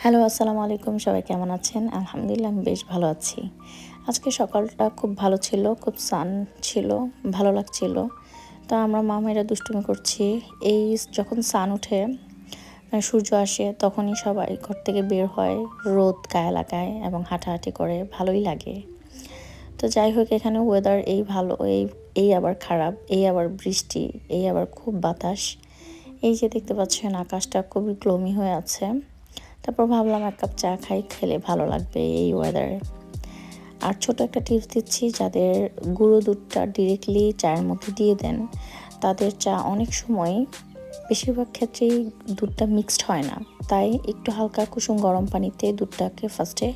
Hello, আসসালামু আলাইকুম। সবাই কেমন আছেন? আলহামদুলিল্লাহ, আমি বেশ ভালো আছি। আজকে সকালটা খুব ভালো ছিল, খুব সান ছিল, ভালো লাগছিল। তো আমরা মামাইরা দুষ্টুমি করছি। এই যখন সান ওঠে মানে সূর্য আসে, তখনই সবাই ঘর থেকে বের হয়, রোদ গায়ে লাগায় এবং হাঁটাহাঁটি করে। ভালোই লাগে। তো যাই হোক, এখানে ওয়েদার এই ভালো, এই এই আবার খারাপ, এই আবার বৃষ্টি, এই আবার খুব বাতাস। এই যে দেখতে পাচ্ছেন, আকাশটা খুবই গ্লোমি হয়ে আছে। তারপর ভাবলাম এক কাপ চা খাই, খেলে ভালো লাগবে এই ওয়েদারে আর ছোট একটা টিপস দিচ্ছি, যাদের গুঁড়ো দুধটা ডিরেক্টলি চায়ের মধ্যে দিয়ে দেন, তাদের চা অনেক সময় বেশিরভাগ ক্ষেত্রেই দুধটা মিক্সড হয় না। তাই একটু হালকা কুসুম গরম পানিতে দুধটাকে ফার্স্টে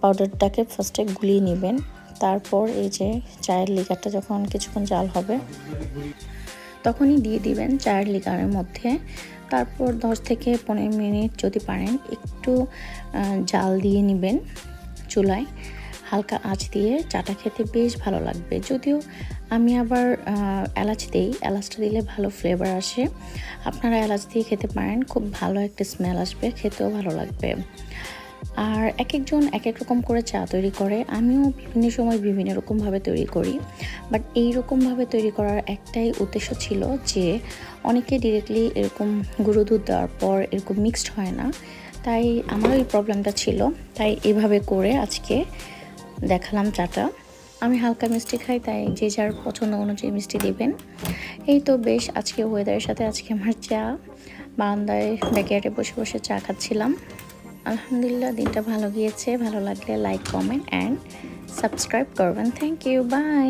পাউডারটাকে ফার্স্টে গুলিয়ে নেবেন। তারপর এই যে চায়ের লিগারটা যখন কিছুক্ষণ জাল হবে তখনই দিয়ে দিবেন চায়ের লিগারের মধ্যে। তারপর দশ থেকে পনেরো মিনিট যদি পারেন, একটু জাল দিয়ে নেবেন চুলায়। হালকা আঁচ দিয়ে চাটা খেতে বেশ ভালো লাগবে। যদিও আমি আবার এলাচ দিই। এলাচটা দিলে ভালো ফ্লেভার আসে। আপনারা এলাচ দিয়ে খেতে পারেন। খুব ভালো একটা স্মেল আসবে। খেতেও ভালো লাগবে। আর এক একজন এক এক রকম করে চা তৈরি করে। আমিও বিভিন্ন সময় বিভিন্ন রকমভাবে তৈরি করি। বাট এই রকমভাবে তৈরি করার একটাই উদ্দেশ্য ছিল যে, অনেকে ডিরেক্টলি এরকম গুঁড়ো দুধ দেওয়ার পর এরকম মিক্সড হয় না। তাই আমারও এই প্রবলেমটা ছিল। তাই এভাবে করে আজকে দেখালাম চাটা। আমি হালকা মিষ্টি খাই, তাই যে যার পছন্দ অনুযায়ী মিষ্টি দিবেন। এই তো বেশ, আজকে ওয়েদারের সাথে আজকে আমার চা। বারান্দায় ব্যাকয়ার্ডে বসে বসে চা খাচ্ছিলাম। আলহামদুলিল্লাহ দিনটা ভালো গিয়েছে। ভালো লাগলে লাইক কমেন্ট অ্যান্ড সাবস্ক্রাইব করবেন। Thank you bye